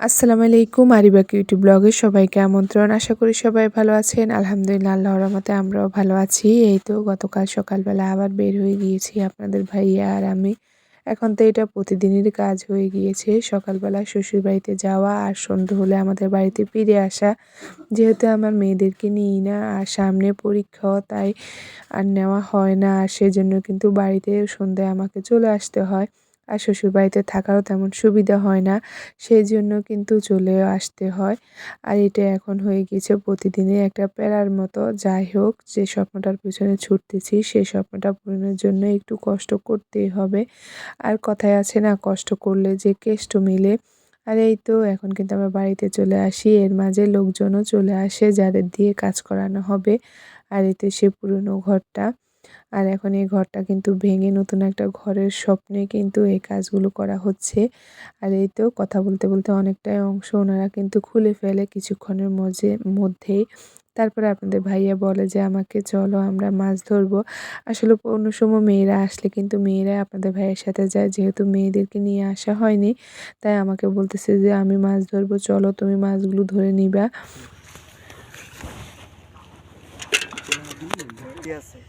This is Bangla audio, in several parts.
আসসালামু আলাইকুম আরিবাক ইউটিউব ব্লগে সবাইকে আমন্ত্রণ। আশা করি সবাই ভালো আছেন। আলহামদুলিল্লাহ, আল্লাহর রহমতে আমরাও ভালো আছি। এই তো গতকাল সকালবেলা আবার বের হয়ে গিয়েছি আপনাদের ভাইয়া আর আমি। এখন তো এটা প্রতিদিনের কাজ হয়ে গিয়েছে। সকালবেলা শ্বশুর বাড়িতে যাওয়া আর সন্ধ্যে হলে আমাদের বাড়িতে ফিরে আসা। যেহেতু আমার মেয়েদেরকে নিই না আর সামনে পরীক্ষাও, তাই আর নেওয়া হয় না। আর সেজন্য কিন্তু বাড়িতে সন্ধ্যায় আমাকে চলে আসতে হয়। আর শ্বশুরবাড়িতে থাকারও তেমন সুবিধা হয় না সেই জন্য কিন্তু চলেও আসতে হয়। আর এটা এখন হয়ে গিয়েছে প্রতিদিনের একটা প্যারার মতো। যাই হোক, যে স্বপ্নটার পিছনে ছুটতেছি সেই স্বপ্নটা পূরণের জন্য একটু কষ্ট করতেই হবে। আর কথায় আছে না, কষ্ট করলে যে কেষ্ট মিলে। আর এই তো এখন কিন্তু আমরা বাড়িতে চলে আসি, এর মাঝে লোকজনও চলে আসে যাদের দিয়ে কাজ করানো হবে। আর এতে সে পুরনো ঘরটা আর এখন এই ঘরটা কিন্তু ভেঙে নতুন একটা ঘরের স্বপ্নে কিন্তু এই কাজগুলো করা হচ্ছে। আর এই তো কথা বলতে বলতে অনেকটাই অংশ ওনারা কিন্তু খুলে ফেলে কিছুক্ষণের মধ্যে মধ্যেই। তারপরে আপনাদের ভাইয়া বলে যে, আমাকে চলো, আমরা মাছ ধরবো। আসলে অন্য সময় মেয়েরা আসলে কিন্তু মেয়েরা আপনাদের ভাইয়ের সাথে যায়। যেহেতু মেয়েদেরকে নিয়ে আসা হয়নি, তাই আমাকে বলতেছে যে, আমি মাছ ধরবো, চলো, তুমি মাছগুলো ধরে নিবা। ভর্তি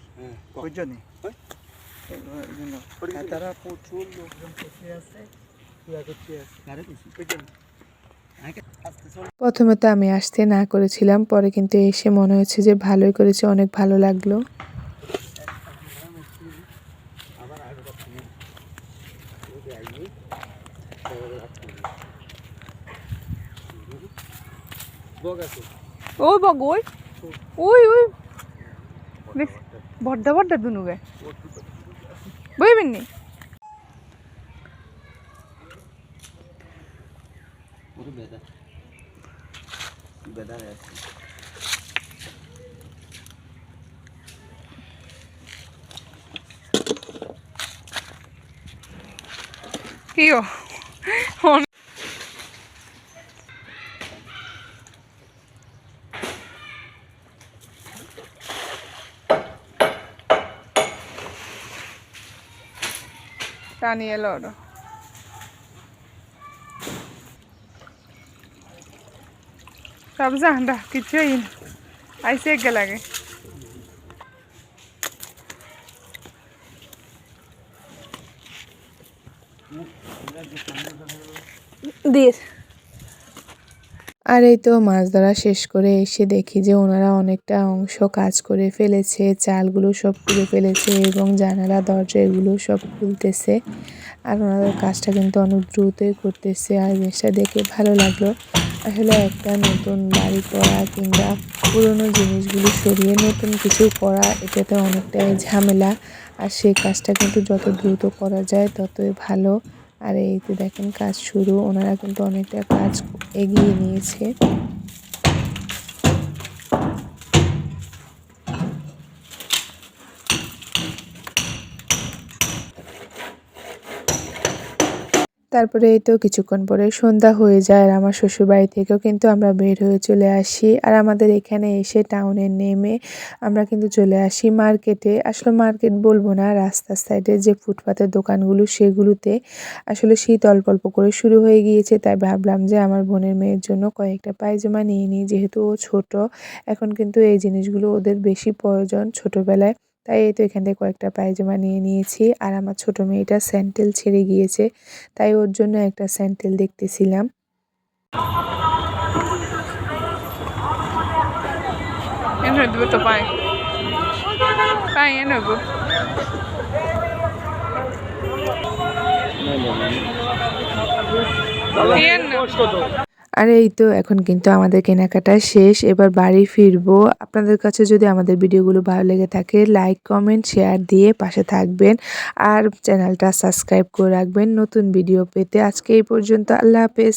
তারা প্রচুর লোকজন করতে আছে। প্রথমে তো আমি আসতে না করেছিলাম পরে কিন্তু এসে মনে হচ্ছে যে ভালোই করেছে অনেক ভালো লাগল। ওই বগ ওই। ওই ওই। দেখ বড্ডা বড্ডা দুনু গে বইবেন নি ওটা বেদা বেদা আছে কি ও টানি এলো ওটা সব জানডা কিছুই না আইসে গে লাগে দিয়ে আর এই তো মাছ ধরা শেষ করে এসে দেখি যে ওনারা অনেকটা অংশ কাজ করে ফেলেছে, চালগুলো সব খুলে ফেলেছে এবং জানালা, দরজা এগুলো সব খুলতেছে। আর ওনাদের কাজটা কিন্তু অনেক দ্রুতই করতেছে। আর জিনিসটা দেখে ভালো লাগল। আসলে একটা নতুন বাড়ি করা কিংবা পুরনো জিনিসগুলো সরিয়ে নতুন কিছু করা, এটাতে অনেকটাই ঝামেলা। আর সেই কাজটা কিন্তু যত দ্রুত করা যায় ততই ভালো। আর এই তো দেখেন কাজ শুরু, ওনারা কিন্তু অনেকটা কাজ এগিয়ে নিয়েছে। তারপরে এই তো কিছুক্ষণ পরে সন্ধ্যা হয়ে যায় আর আমার শ্বশুরবাড়ি থেকেও কিন্তু আমরা বের হয়ে চলে আসি। আর আমাদের এখানে এসে টাউনে নেমে আমরা কিন্তু চলে আসি মার্কেটে। আসলে মার্কেট বলব না, রাস্তার সাইডে যে ফুটপাতের দোকানগুলো সেগুলোতে আসলে শীত অল্প অল্প করে শুরু হয়ে গিয়েছে। তাই ভাবলাম যে আমার বোনের মেয়ের জন্য কয়েকটা পায়জামা নিয়ে নিই, যেহেতু ও ছোট। এখন কিন্তু এই জিনিসগুলো ওদের বেশি প্রয়োজন। ছোটোবেলায় তাই এই তো এখান থেকে কয়েকটা পায়জামা নিয়ে নিয়েছি। আর আমার ছোট মেয়েটা স্যান্ডেল ছেড়ে গিয়েছে তাই ওর জন্য একটা স্যান্ডেল দেখতেছিলাম। তো পাই পাই এনে গো এন আর, এই তো এখন কিন্তু আমাদের কেনাকাটা শেষ। এবার বাড়ি ফিরবো। আপনাদের কাছে যদি আমাদের ভিডিওগুলো ভালো লেগে থাকে লাইক কমেন্ট শেয়ার দিয়ে পাশে থাকবেন। আর চ্যানেলটা সাবস্ক্রাইব করে রাখবেন নতুন ভিডিও পেতে। আজকে এই পর্যন্ত, আল্লাহ হাফেজ।